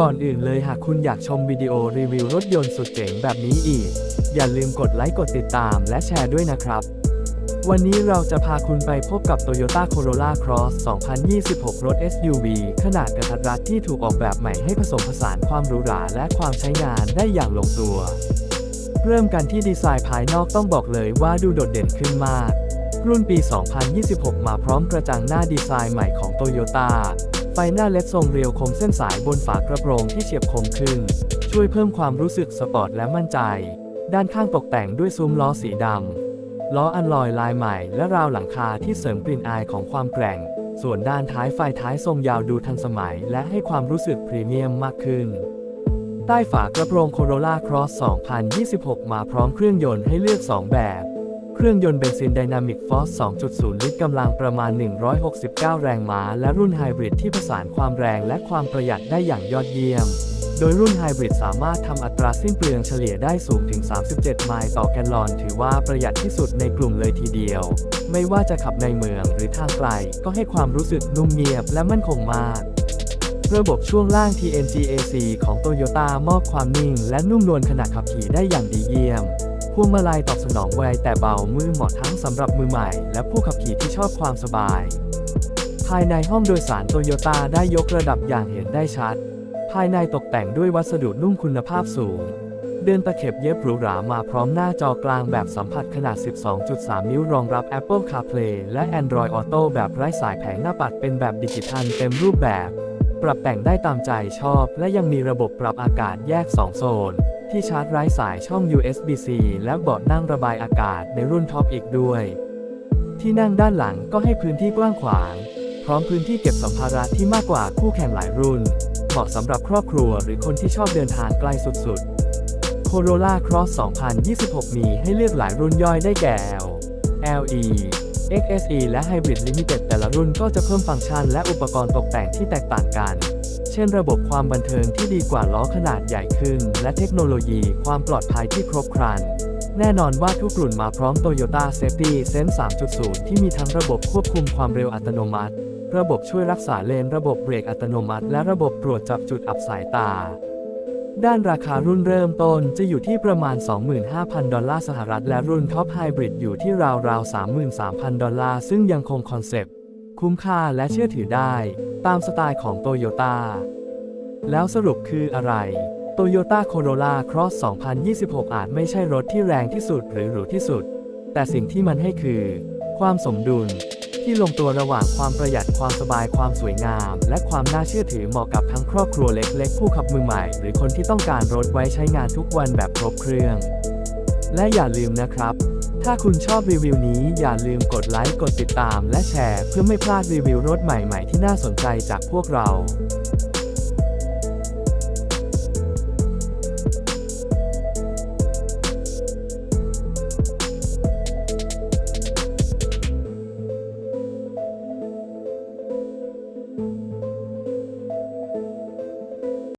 ก่อนอื่นเลยหากคุณอยากชมวิดีโอรีวิวรถยนต์สุดเจ๋งแบบนี้อีก อย่าลืมกดไลค์กดติดตามและแชร์ด้วยนะครับ วันนี้เราจะพาคุณไปพบกับ Toyota Corolla Cross 2026 รถ SUV ขนาดกระทัดรัดที่ถูกออกแบบใหม่ให้ผสมผสานความหรูหราและความใช้งานได้อย่างลงตัว เริ่มกันที่ดีไซน์ภายนอกต้องบอกเลยว่าดูโดดเด่นขึ้นมาก รุ่นปี 2026 มาพร้อมกระจังหน้าดีไซน์ใหม่ของโตโยต้า ไฟหน้าเล็ดทรงเรียวคมเส้นสายบนฝากระโปรงที่เฉียบคมขึ้น ช่วยเพิ่มความรู้สึกสปอร์ตและมั่นใจ ด้านข้างตกแต่งด้วยซุ้มล้อสีดำ ล้ออันลอยลายใหม่และราวหลังคาที่เสริมกลิ่นอายของความแกร่ง ส่วนด้านท้ายไฟท้ายทรงยาวดูทันสมัย และให้ความรู้สึกพรีเมียมมากขึ้น ใต้ฝากระโปรง Corolla Cross 2026 มาพร้อมเครื่องยนต์ให้เลือก 2 แบบ เครื่องยนต์เบนซิน Dynamic Force 2.0 ลิตรกำลังประมาณ 169 แรงม้า และรุ่นไฮบริดที่ผสานความแรงและความประหยัดได้อย่างยอดเยี่ยม โดยรุ่นไฮบริดสามารถทำอัตราสิ้นเปลืองเฉลี่ยได้สูงถึง 37 ไมล์ต่อแกลลอน ถือว่าประหยัดที่สุดในกลุ่มเลยทีเดียว ไม่ว่าจะขับในเมืองหรือทางไกล ก็ให้ความรู้สึกนุ่มเงียบและมั่นคงมาก ระบบช่วงล่าง TNGAC ของ Toyota มอบความนิ่ง และนุ่มนวลขณะขับขี่ได้อย่างดีเยี่ยม พวงมาลัยตอบสนองไวแต่เบามือเหมาะทั้งสำหรับมือใหม่ และผู้ขับขี่ที่ชอบความสบาย ภายในห้องโดยสารโตโยต้าได้ยกระดับอย่างเห็นได้ชัด ภายในตกแต่งด้วยวัสดุนุ่มคุณภาพสูง เดินตะเข็บเย็บหรูหรามาพร้อมหน้าจอกลางแบบสัมผัสขนาด 12.3 นิ้วรองรับ Apple CarPlay และ Android Auto แบบไร้สายแผงหน้าปัดเป็นแบบดิจิทัลเต็มรูปแบบ ปรับแต่งได้ตามใจชอบ และยังมีระบบปรับอากาศแยก 2 โซน ที่ชาร์จไร้สายช่อง USB-C และเบาะนั่งระบายอากาศในรุ่นท็อปอีกด้วย ที่นั่งด้านหลังก็ให้พื้นที่กว้างขวาง พร้อมพื้นที่เก็บสัมภาระที่มากกว่าคู่แข่งหลายรุ่น เหมาะสำหรับครอบครัวหรือคนที่ชอบเดินทางไกลสุดๆ Corolla Cross 2026 มีให้เลือกหลายรุ่นย่อยได้แก่ L LE XSE และ Hybrid Limited แต่ละรุ่นก็จะเพิ่มฟังก์ชันและอุปกรณ์ตกแต่งที่แตกต่างกัน เช่นระบบความบันเทิงที่ดีกว่าล้อขนาดใหญ่ขึ้น และเทคโนโลยีความปลอดภัยที่ครบครัน แน่นอนว่าทุกรุ่นมาพร้อม Toyota Safety Sense 3.0 ที่มีทั้งระบบควบคุมความเร็วอัตโนมัติ ระบบช่วยรักษาเลน ระบบเบรกอัตโนมัติ และระบบตรวจจับจุดอับสายตา ด้านราคารุ่นเริ่มต้นจะอยู่ที่ประมาณ 25,000 ดอลลาร์สหรัฐ และรุ่นท็อปไฮบริดอยู่ที่ราวๆ 33,000 ดอลลาร์ ซึ่งยังคงคอนเซปต์ คุ้มค่าและเชื่อถือได้ ตามสไตล์ของโตโยต้า แล้วสรุปคืออะไร Toyota Corolla Cross 2026 อาจไม่ใช่รถที่แรงที่สุดหรือหรูที่สุด แต่สิ่งที่มันให้คือ ความสมดุล ที่ลงตัวระหว่างความประหยัดความสบายความสวยงาม และความน่าเชื่อถือเหมาะกับทั้งครอบครัวเล็กๆ ผู้ขับมือใหม่ หรือคนที่ต้องการรถไว้ใช้งานทุกวันแบบครบเครื่อง และอย่าลืมนะครับ ถ้าคุณชอบรีวิวนี้อย่าลืมกดไลค์กดติดตาม และแชร์เพื่อไม่พลาดรีวิวรถใหม่ๆ ที่น่าสนใจจากพวกเรา